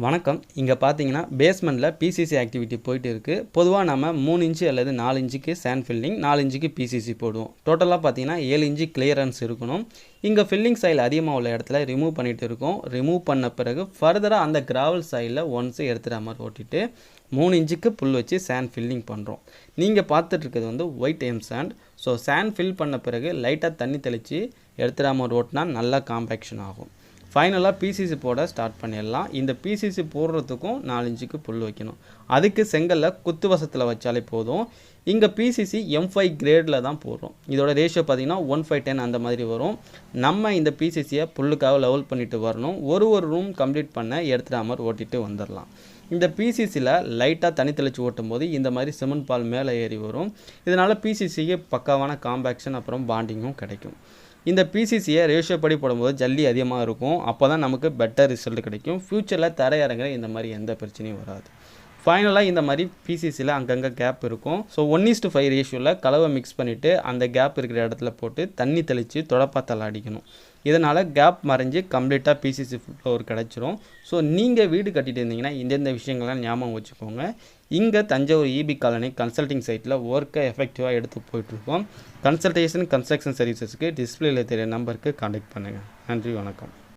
வணக்கம். இங்கே பார்த்தீங்கன்னா பேஸ்மெண்ட்டில் பிசிசி ஆக்டிவிட்டி போயிட்டு இருக்குது பொதுவாக நம்ம மூணு இன்ச்சு அல்லது நாலு இன்ச்சுக்கு சேண்ட் ஃபில்லிங் நாலு இன்ச்சுக்கு பிசிசி போடுவோம். டோட்டலாக பார்த்தீங்கன்னா ஏழு இன்ச்சு கிளியரன்ஸ் இருக்கணும். இங்கே ஃபில்லிங் சைல் அதிகமாக உள்ள இடத்துல ரிமூவ் பண்ணிட்டு இருக்கோம். ரிமூவ் பண்ண பிறகு ஃபர்தராக அந்த கிராவல் சைடில் ஒன்ஸு எடுத்துகிற மாதிரி ஓட்டிட்டு மூணு இன்ச்சுக்கு புல் வச்சு சேண்ட் ஃபில்லிங் பண்ணுறோம் நீங்கள் பார்த்துட்டு இருக்கிறது வந்து white M sand so sand fill பண்ண பிறகு லைட்டாக தண்ணி தெளித்து எடுத்துகிற மாதிரி ஓட்டினா நல்லா காம்பேக்ஷன் ஆகும். ஃபைனலாக பிசிசி போட ஸ்டார்ட் பண்ணிடலாம். இந்த பிசிசி போடுறதுக்கும் நாலு புல் வைக்கணும். அதுக்கு செங்கல்ல குத்து வசத்தில் வச்சாலே போதும். இங்கே பிசிசி எம் ஃபைவ் கிரேடில் தான் போடுறோம். இதோட ரேஷியோ பார்த்தீங்கன்னா ஒன் ஃபைவ் டென் அந்த மாதிரி வரும். நம்ம இந்த பிசிசியை புல்லுக்காக லெவல் பண்ணிட்டு வரணும். ஒரு ஒரு ரூம் கம்ப்ளீட் பண்ண எடுத்துகிற மாதிரி ஓட்டிட்டு வந்துடலாம். இந்த பிசிசியில் லைட்டாக தனி தெளித்து ஓட்டும் போது இந்த மாதிரி சிமெண்ட் பால் மேலே ஏறி வரும். இதனால் பிசிசிக்கு பக்காவான காம்பேக்ஷன் அப்புறம் பாண்டிங்கும் கிடைக்கும். இந்த பிசிசியை ரேஷியோ படி போடும்போது ஜல்லி அதிகமாக இருக்கும். அப்போ தான் நமக்கு பெட்டர் ரிசல்ட் கிடைக்கும். ஃப்யூச்சரில் தரையிறங்குற இந்த மாதிரி எந்த பிரச்சனையும் வராது. ஃபைனலாக இந்த மாதிரி பிசிசியில் அங்கங்கே கேப் இருக்கும். ஸோ ஒன் இஸ்டு ஃபைவ் ரேஷியோவில் கலவை மிக்ஸ் பண்ணிவிட்டு அந்த கேப் இருக்கிற இடத்துல போட்டு தண்ணி தெளித்து தொடப்பாத்தால் அடிக்கணும். இதனால் கேப் மறைஞ்சு கம்ப்ளீட்டாக பிசிசி ஃப்ளோர் கிடச்சிரும். ஸோ நீங்கள் வீடு கட்டிட்டு இருந்தீங்கன்னா இந்தந்த விஷயங்கள்லாம் ஞாபகம் வச்சுக்கோங்க. இங்கே தஞ்சாவூர் இபி காலனி கன்சல்டிங் சைட்டில் ஒர்க்கை எஃபெக்டிவாக எடுத்து போயிட்டுருக்கோம். கன்சல்டேஷன் கன்ஸ்ட்ரக்ஷன் சர்வீசஸ்க்கு டிஸ்பிளேல தெரிய நம்பருக்கு காண்டாக்ட் பண்ணுங்கள் நன்றி வணக்கம்.